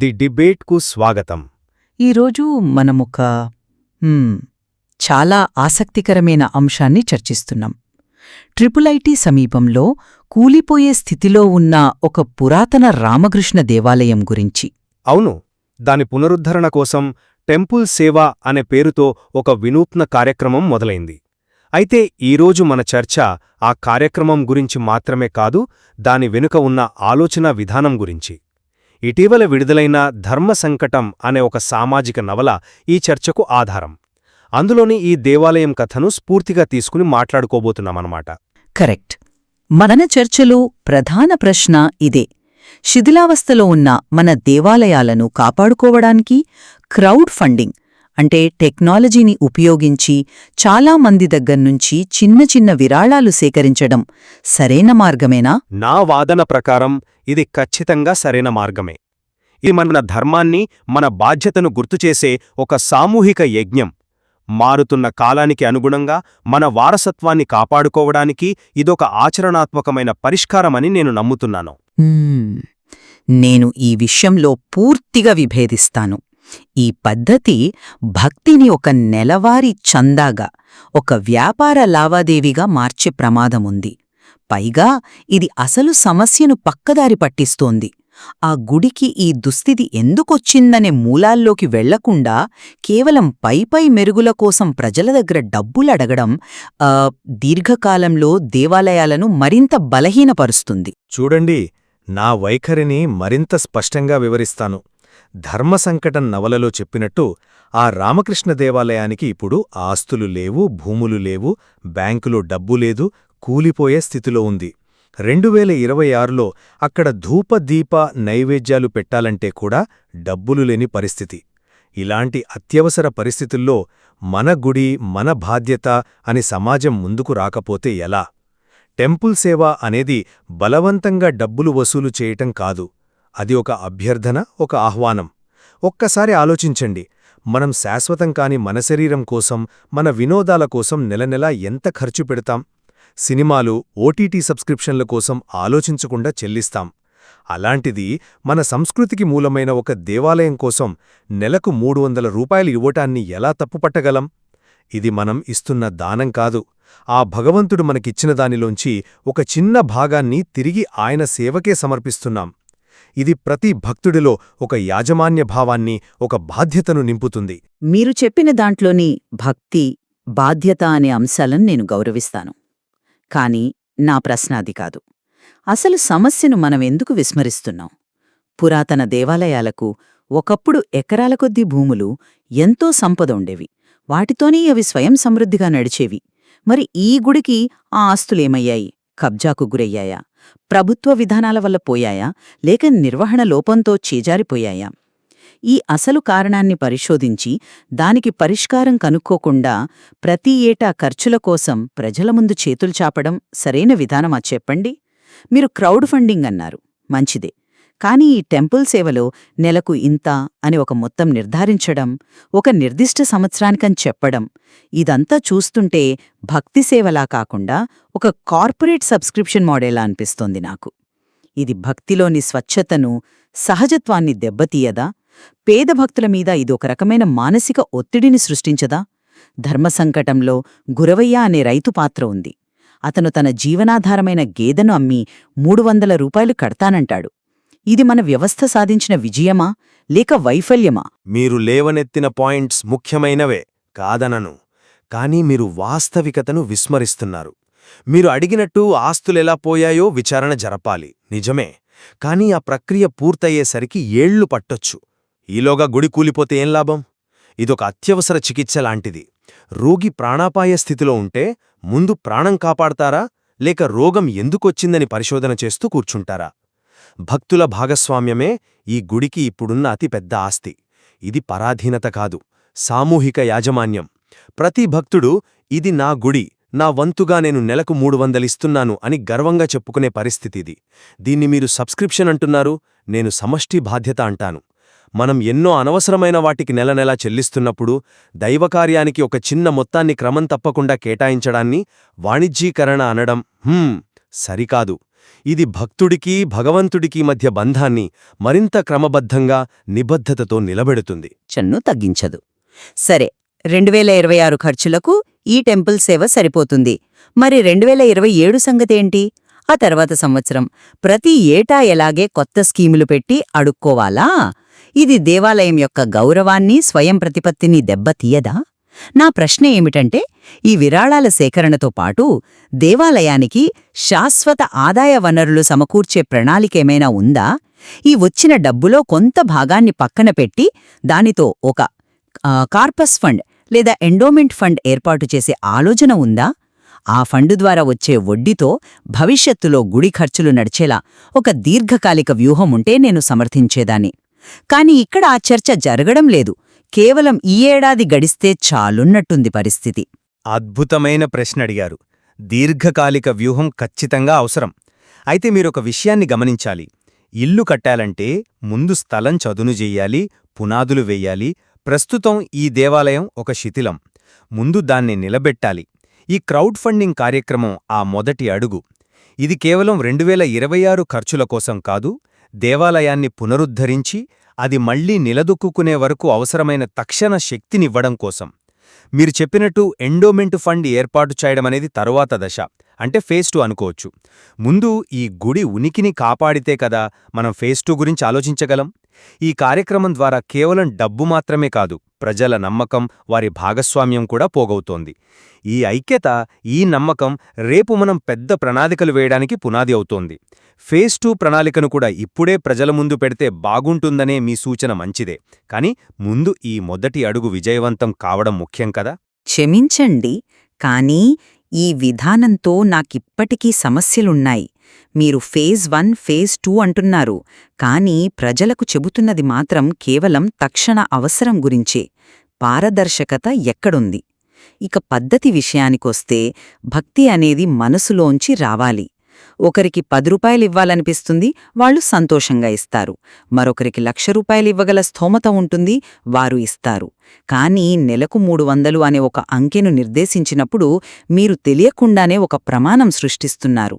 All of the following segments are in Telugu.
ది డిబేట్కు స్వాగతం. ఈరోజు మనమొక చాలా ఆసక్తికరమైన అంశాన్ని చర్చిస్తున్నాం. ట్రిపుల్ ఐటీ సమీపంలో కూలిపోయే స్థితిలో ఉన్న ఒక పురాతన రామకృష్ణ దేవాలయం గురించి. అవును దాని పునరుద్ధరణ కోసం టెంపుల్ సేవ అనే పేరుతో ఒక వినూత్న కార్యక్రమం మొదలైంది. అయితే ఈరోజు మన చర్చ ఆ కార్యక్రమం గురించి మాత్రమే కాదు దాని వెనుక ఉన్న ఆలోచనా విధానం గురించి. ఇటీవల విడుదలైన ధర్మ సంకటం అనే ఒక సామాజిక నవల ఈ చర్చకు ఆధారం. అందులోని ఈ దేవాలయం కథను స్ఫూర్తిగా తీసుకుని మాట్లాడుకోబోతున్నామన్నమాట. కరెక్ట్. మన చర్చలో ప్రధాన ప్రశ్న ఇదే. శిథిలావస్థలో ఉన్న మన దేవాలయాలను కాపాడుకోవడానికి క్రౌడ్ ఫండింగ్ అంటే టెక్నాలజీని ఉపయోగించి చాలా మంది దగ్గర్నుంచి చిన్న చిన్న విరాళాలు సేకరించడం సరైన మార్గమేనా? నా వాదన ప్రకారం ఇది ఖచ్చితంగా సరైన మార్గమే. ఇది మన ధర్మాన్ని మన బాధ్యతను గుర్తుచేసే ఒక సామూహిక యజ్ఞం. మారుతున్న కాలానికి అనుగుణంగా మన వారసత్వాన్ని కాపాడుకోవడానికి ఇదొక ఆచరణాత్మకమైన పరిష్కారమని నేను నమ్ముతున్నాను. నేను ఈ విషయంలో పూర్తిగా విభేదిస్తాను. ఈ పద్ధతి భక్తిని ఒక నెలవారీ చందాగా ఒక వ్యాపార లావాదేవీగా మార్చే ప్రమాదముంది. పైగా ఇది అసలు సమస్యను పక్కదారి పట్టిస్తోంది. ఆ గుడికి ఈ దుస్థితి ఎందుకొచ్చిందనే మూలాల్లోకి వెళ్ళకుండా కేవలం పైపై మెరుగుల కోసం ప్రజల దగ్గర డబ్బులడగడం దీర్ఘకాలంలో దేవాలయాలను మరింత బలహీనపరుస్తుంది. చూడండి నా వైఖరిని మరింత స్పష్టంగా వివరిస్తాను. ధర్మసంకటం నవలలో చెప్పినట్టు ఆ రామకృష్ణ దేవాలయానికి ఇప్పుడు ఆస్తులు లేవు భూములు లేవు బ్యాంకులో డబ్బు లేదు కూలిపోయే స్థితిలో ఉంది. రెండు వేల ఇరవై ఆరులో అక్కడ ధూప దీప నైవేద్యాలు పెట్టాలంటే కూడా డబ్బులు లేని పరిస్థితి. ఇలాంటి అత్యవసర పరిస్థితుల్లో మన గుడి మన బాధ్యత అని సమాజం ముందుకు రాకపోతే ఎలా? టెంపుల్ సేవ అనేది బలవంతంగా డబ్బులు వసూలు చేయటం కాదు. అది ఒక అభ్యర్థన ఒక ఆహ్వానం. ఒక్కసారి ఆలోచించండి. మనం శాశ్వతం కాని మన శరీరం కోసం మన వినోదాల కోసం నెలనెలా ఎంత ఖర్చు పెడతాం? సినిమాలు ఓటీటీ సబ్స్క్రిప్షన్ల కోసం ఆలోచించకుండా చెల్లిస్తాం. అలాంటిది మన సంస్కృతికి మూలమైన ఒక దేవాలయం కోసం నెలకు మూడు వందల రూపాయలు ఇవ్వటాన్ని ఎలా తప్పుపట్టగలం? ఇది మనం ఇస్తున్న దానం కాదు. ఆ భగవంతుడు మనకిచ్చిన దానిలోంచి ఒక చిన్న భాగాన్ని తిరిగి ఆయన సేవకే సమర్పిస్తున్నాం. ఇది ప్రతి భక్తుడిలో ఒక యాజమాన్య భావాన్ని ఒక బాధ్యతను నింపుతుంది. మీరు చెప్పిన దాంట్లోని భక్తి బాధ్యత అనే అంశాలను నేను గౌరవిస్తాను. కాని నా ప్రశ్న అది కాదు. అసలు సమస్యను మనం ఎందుకు విస్మరిస్తున్నాం? పురాతన దేవాలయాలకు ఒకప్పుడు ఎకరాల కొద్దీ భూములు ఎంతో సంపద ఉండేవి. వాటితోనే అవి స్వయం సమృద్ధిగా నడిచేవి. మరి ఈ గుడికి ఆ ఆస్తులేమయ్యాయి? కబ్జాకు గురయ్యాయా? ప్రభుత్వ విధానాల వల్ల పోయాయా? లేక నిర్వహణ లోపంతో చేజారిపోయాయా? ఈ అసలు కారణాన్ని పరిశోధించి దానికి పరిష్కారం కనుక్కోకుండా ప్రతి ఏటా ఖర్చుల కోసం ప్రజల ముందు చేతులు చాపడం సరైన విధానమా చెప్పండి? మీరు క్రౌడ్ ఫండింగ్ అన్నారు. మంచిదే. కానీ ఈ టెంపుల్ సేవలో నెలకు ఇంత అని ఒక మొత్తం నిర్ధారించడం ఒక నిర్దిష్ట సంవత్సరానికని చెప్పడం ఇదంతా చూస్తుంటే భక్తి సేవలా కాకుండా ఒక కార్పొరేట్ సబ్స్క్రిప్షన్ మోడేలా అనిపిస్తోంది నాకు. ఇది భక్తిలోని స్వచ్ఛతను సహజత్వాన్ని దెబ్బతీయదా? పేద భక్తుల మీద ఇదొక రకమైన మానసిక ఒత్తిడిని సృష్టించదా? ధర్మసంకటంలో గురవయ్య అనే రైతు పాత్ర ఉంది. అతను తన జీవనాధారమైన గేదెను అమ్మి మూడు వందల రూపాయలు కడతానంటాడు. ఇది మన వ్యవస్థ సాధించిన విజయమా? లేక వైఫల్యమా? మీరు లేవనెత్తిన పాయింట్స్ ముఖ్యమైనవే కాదనను. కానీ మీరు వాస్తవికతను విస్మరిస్తున్నారు. మీరు అడిగినట్టు ఆస్తులెలా పోయాయో విచారణ జరపాలి. నిజమే. కానీ ఆ ప్రక్రియ పూర్తయ్యేసరికి ఏళ్ళు పట్టొచ్చు. ఈలోగా గుడి కూలిపోతే ఏం లాభం? ఇదొక అత్యవసర చికిత్స లాంటిది. రోగి ప్రాణాపాయ స్థితిలో ఉంటే ముందు ప్రాణం కాపాడతారా? లేక రోగం ఎందుకొచ్చిందని పరిశోధన చేస్తూ కూర్చుంటారా? భక్తుల భాగస్వామ్యమే ఈ గుడికి ఇప్పుడున్న అతిపెద్ద ఆస్తి. ఇది పరాధీనత కాదు సామూహిక యాజమాన్యం. ప్రతి భక్తుడు ఇది నా గుడి నా వంతుగా నేను నెలకు మూడు వందలిస్తున్నాను అని గర్వంగా చెప్పుకునే పరిస్థితిది. దీన్ని మీరు సబ్స్క్రిప్షన్ అంటున్నారు నేను సమష్టి బాధ్యత అంటాను. మనం ఎన్నో అనవసరమైన వాటికి నెల నెలా చెల్లిస్తున్నప్పుడు దైవకార్యానికి ఒక చిన్న మొత్తాన్ని క్రమం తప్పకుండా కేటాయించడాన్ని వాణిజ్యీకరణ అనడం హుం సరికాదు. ఇది భక్తుడికి భగవంతుడికి మధ్య బంధాన్ని మరింత క్రమబద్ధంగా నిబద్ధతతో నిలబెడుతుంది. చన్ను తగ్గించదు. సరే రెండు వేల ఇరవై ఆరు ఖర్చులకు ఈ టెంపుల్ సేవ సరిపోతుంది. మరి రెండు వేల ఇరవై ఏడు సంగతేంటి? ఆ తర్వాత సంవత్సరం. ప్రతి ఏటా ఎలాగే కొత్త స్కీములు పెట్టి అడుక్కోవాలా? ఇది దేవాలయం యొక్క గౌరవాన్ని స్వయం ప్రతిపత్తిని దెబ్బతీయదా? నా ప్రశ్న ఏమిటంటే ఈ విరాళాల సేకరణతో పాటు దేవాలయానికి శాశ్వత ఆదాయ వనరులు సమకూర్చే ప్రణాళికేమైనా ఉందా? ఈ వచ్చిన డబ్బులో కొంత భాగాన్ని పక్కన పెట్టి దానితో ఒక కార్పస్ ఫండ్ లేదా ఎండోమెంట్ ఫండ్ ఏర్పాటు చేసే ఆలోచన ఉందా? ఆ ఫండు ద్వారా వచ్చే వడ్డీతో భవిష్యత్తులో గుడి ఖర్చులు నడిచేలా ఒక దీర్ఘకాలిక వ్యూహం ఉంటే నేను సమర్థించేదాన్ని. కాని ఇక్కడ ఆ చర్చ జరగడం లేదు. కేవలం ఈ ఏడాది గడిస్తే చాలున్నట్టుంది పరిస్థితి. అద్భుతమైన ప్రశ్న అడిగారు. దీర్ఘకాలిక వ్యూహం ఖచ్చితంగా అవసరం. అయితే మీరొక విషయాన్ని గమనించాలి. ఇల్లు కట్టాలంటే ముందు స్థలం చదును చెయ్యాలి పునాదులు వెయ్యాలి ప్రస్తుతం ఈ దేవాలయం ఒక శిథిలం. ముందు దాన్ని నిలబెట్టాలి. ఈ క్రౌడ్ ఫండింగ్ కార్యక్రమం ఆ మొదటి అడుగు. ఇది కేవలం రెండు వేల ఇరవై ఆరు ఖర్చుల కోసం కాదు దేవాలయాన్ని పునరుద్ధరించి అది మళ్ళీ నిలదొక్కునే వరకు అవసరమైన తక్షణ శక్తినివ్వడం కోసం. మీరు చెప్పినట్టు ఎండోమెంట్ ఫండ్ ఏర్పాటు చేయడమనేది తరువాత దశ అంటే ఫేజ్ టూ అనుకోవచ్చు. ముందు ఈ గుడి ఉనికిని కాపాడితే కదా మనం ఫేజ్ టూ గురించి ఆలోచించగలం? ఈ కార్యక్రమం ద్వారా కేవలం డబ్బు మాత్రమే కాదు ప్రజల నమ్మకం వారి భాగస్వామ్యం కూడా పోగవుతోంది. ఈ ఐక్యత ఈ నమ్మకం రేపు మనం పెద్ద ప్రణాళికలు వేయడానికి పునాది అవుతోంది. ఫేజ్ టూ ప్రణాళికను కూడా ఇప్పుడే ప్రజల ముందు పెడితే బాగుంటుందనే మీ సూచన మంచిదే. కాని ముందు ఈ మొదటి అడుగు విజయవంతం కావడం ముఖ్యం కదా? క్షమించండి కానీ ఈ విధానంతో నాకిప్పటికీ సమస్యలున్నాయి. మీరు ఫేజ్ వన్ ఫేజ్ టూ అంటున్నారు కానీ ప్రజలకు చెబుతున్నది మాత్రం కేవలం తక్షణ అవసరం గురించే. పారదర్శకత ఎక్కడుంది? ఇక పద్ధతి విషయానికొస్తే భక్తి అనేది మనసులోంచి రావాలి. ఒకరికి పది రూపాయలివ్వాలనిపిస్తుంది వాళ్ళు సంతోషంగా ఇస్తారు. మరొకరికి లక్ష రూపాయలివ్వగల స్థోమత ఉంటుంది వారు ఇస్తారు. కానీ నెలకు మూడు వందలు అనే ఒక అంకెను నిర్దేశించినప్పుడు మీరు తెలియకుండానే ఒక ప్రమాణం సృష్టిస్తున్నారు.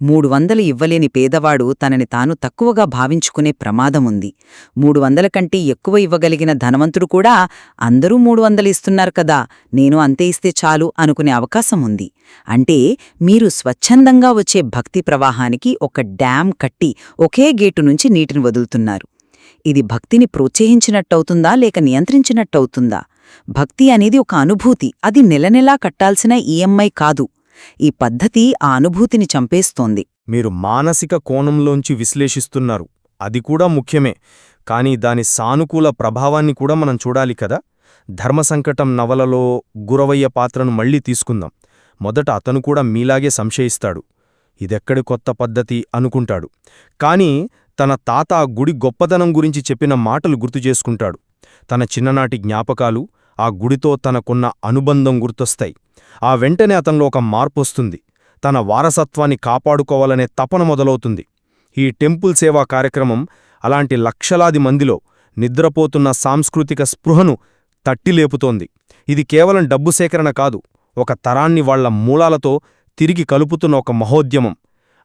మూడు వందలు ఇవ్వలేని పేదవాడు తనని తాను తక్కువగా భావించుకునే ప్రమాదముంది. మూడు వందల కంటే ఎక్కువ ఇవ్వగలిగిన ధనవంతుడు కూడా అందరూ మూడు వందలు ఇస్తున్నారు కదా నేను అంతే ఇస్తే చాలు అనుకునే అవకాశం ఉంది అంటే మీరు స్వచ్ఛందంగా వచ్చే భక్తి ప్రవాహానికి ఒక డ్యామ్ కట్టి ఒకే గేటు నుంచి నీటిని వదులుతున్నారు. ఇది భక్తిని ప్రోత్సహించినట్టవుతుందా లేక నియంత్రించినట్టవుతుందా? భక్తి అనేది ఒక అనుభూతి అది నెలనెలా కట్టాల్సిన ఈఎంఐ కాదు. ఈ పద్ధతి ఆ అనుభూతిని చంపేస్తోంది. మీరు మానసిక కోణంలోంచి విశ్లేషిస్తున్నారు. అది కూడా ముఖ్యమే. కానీ దాని సానుకూల ప్రభావాన్ని కూడా మనం చూడాలి కదా? ధర్మసంకటం నవలలో గురవయ్య పాత్రను మళ్ళీ తీసుకుందాం. మొదట అతను కూడా మీలాగే సంశయిస్తాడు. ఇదెక్కడి కొత్త పద్ధతి అనుకుంటాడు. కాని తన తాత గుడి గొప్పదనం గురించి చెప్పిన మాటలు గుర్తుచేసుకుంటాడు తన చిన్ననాటి జ్ఞాపకాలు ఆ గుడితో తనకున్న అనుబంధం గుర్తొస్తాయి. ఆ వెంటనే అతనిలో ఒక మార్పొస్తుంది. తన వారసత్వాన్ని కాపాడుకోవాలనే తపన మొదలవుతుంది. ఈ టెంపుల్ సేవా కార్యక్రమం అలాంటి లక్షలాది మందిలో నిద్రపోతున్న సాంస్కృతిక స్పృహను తట్టిలేపుతోంది. ఇది కేవలం డబ్బు సేకరణ కాదు ఒక తరాన్ని వాళ్ళ మూలాలతో తిరిగి కలుపుతున్న ఒక మహోద్యమం.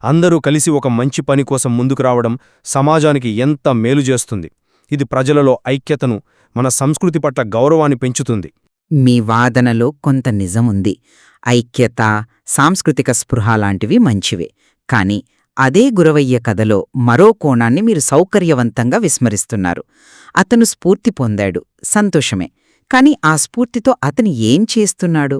అందరూ కలిసి ఒక మంచి పని కోసం ముందుకు రావడం సమాజానికి ఎంత మేలు చేస్తుంది. ఇది ప్రజలలో ఐక్యతను మన సంస్కృతి పట్ల గౌరవాన్ని పెంచుతుంది. మీ వాదనలో కొంత నిజముంది. ఐక్యత సాంస్కృతిక స్పృహ లాంటివి మంచివే. కాని అదే గురవయ్య కథలో మరో కోణాన్ని మీరు సౌకర్యవంతంగా విస్మరిస్తున్నారు. అతను స్ఫూర్తి పొందాడు సంతోషమే. కాని ఆ స్ఫూర్తితో అతను ఏం చేస్తున్నాడు?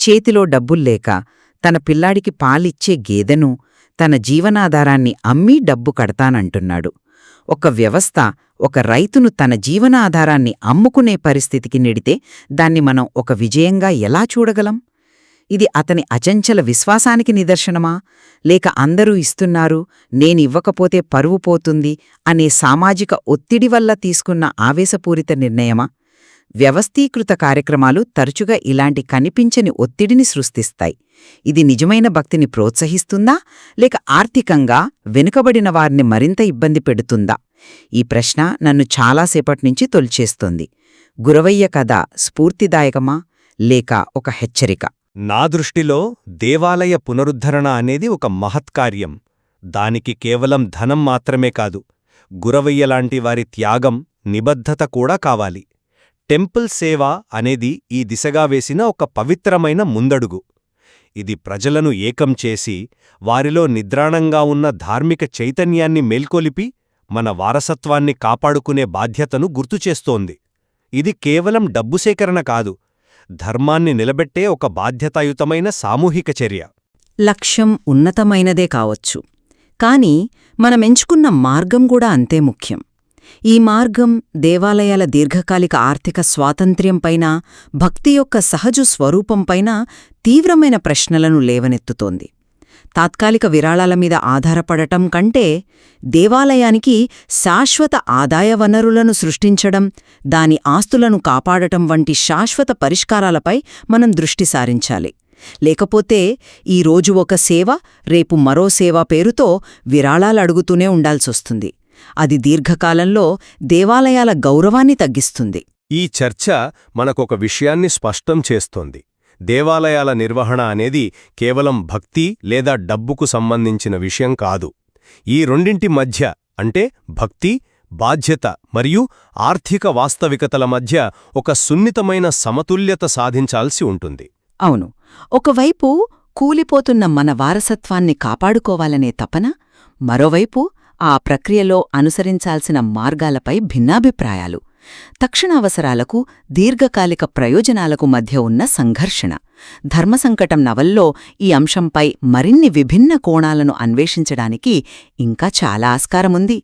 చేతిలో డబ్బుల్లేక తన పిల్లాడికి పాలిచ్చే గేదెను తన జీవనాధారాన్ని అమ్మీ డబ్బు కడతానంటున్నాడు. ఒక వ్యవస్థ ఒక రైతును తన జీవనాధారాన్ని అమ్ముకునే పరిస్థితికి నెడితే దాన్ని మనం ఒక విజయంగా ఎలా చూడగలం? ఇది అతని అచంచల విశ్వాసానికి నిదర్శనమా? లేక అందరూ ఇస్తున్నారు నేనివ్వకపోతే పరువు పోతుంది అనే సామాజిక ఒత్తిడి వల్ల తీసుకున్న ఆవేశపూరిత నిర్ణయమా? వ్యవస్థీకృత కార్యక్రమాలు తరచుగా ఇలాంటి కనిపించని ఒత్తిడిని సృష్టిస్తాయి. ఇది నిజమైన భక్తిని ప్రోత్సహిస్తుందా? లేక ఆర్థికంగా వెనుకబడిన వారిని మరింత ఇబ్బంది పెడుతుందా? ఈ ప్రశ్న నన్ను చాలాసేపట్నుంచి తొలిచేస్తోంది. గురవయ్య కథ స్ఫూర్తిదాయకమా? లేక ఒక హెచ్చరిక? నా దృష్టిలో దేవాలయ పునరుద్ధరణ అనేది ఒక మహత్కార్యం దానికి కేవలం ధనం మాత్రమే కాదు గురవయ్యలాంటి వారి త్యాగం నిబద్ధత కూడా కావాలి. టెంపుల్ సేవ అనేది ఈ దిశగా వేసిన ఒక పవిత్రమైన ముందడుగు. ఇది ప్రజలను ఏకం చేసి వారిలో నిద్రాణంగా ఉన్న ధార్మిక చైతన్యాన్ని మేల్కొలిపి మన వారసత్వాన్ని కాపాడుకునే బాధ్యతను గుర్తుచేస్తోంది ఇది కేవలం డబ్బు సేకరణ కాదు ధర్మాన్ని నిలబెట్టే ఒక బాధ్యతాయుతమైన సామూహిక చర్య. లక్ష్యం ఉన్నతమైనదే కావచ్చు కాని మనమెంచుకున్న మార్గం కూడా అంతే ముఖ్యం. ఈ మార్గం దేవాలయాల దీర్ఘకాలిక ఆర్థిక స్వాతంత్ర్యంపైన భక్తి యొక్క సహజ స్వరూపంపైన తీవ్రమైన ప్రశ్నలను లేవనెత్తుతోంది. తాత్కాలిక విరాళాల మీద ఆధారపడటం కంటే దేవాలయానికి శాశ్వత ఆదాయ వనరులను సృష్టించడం దాని ఆస్తులను కాపాడటం వంటి శాశ్వత పరిష్కారాలపై మనం దృష్టి సారించాలి. లేకపోతే ఈ రోజు ఒక సేవ రేపు మరో సేవ పేరుతో విరాళాలడుగుతూనే ఉండాల్సొస్తుంది. అది దీర్ఘకాలంలో దేవాలయాల గౌరవాన్ని తగ్గిస్తుంది. ఈ చర్చ మనకొక విషయాన్ని స్పష్టం చేస్తోంది. దేవాలయాల నిర్వహణ అనేది కేవలం భక్తి లేదా డబ్బుకు సంబంధించిన విషయం కాదు. ఈ రెండింటి మధ్య అంటే భక్తి బాధ్యత మరియు ఆర్థిక వాస్తవికతల మధ్య ఒక సున్నితమైన సమతుల్యత సాధించాల్సి ఉంటుంది. అవును. ఒకవైపు కూలిపోతున్న మన వారసత్వాన్ని కాపాడుకోవాలనే తపన మరోవైపు ఆ ప్రక్రియలో అనుసరించాల్సిన మార్గాలపై భిన్నాభిప్రాయాలు. తక్షణావసరాలకు దీర్ఘకాలిక ప్రయోజనాలకు మధ్య ఉన్న సంఘర్షణ. ధర్మసంకటం నవల్లో ఈ అంశంపై మరిన్ని విభిన్న కోణాలను అన్వేషించడానికి ఇంకా చాలా ఆస్కారముంది.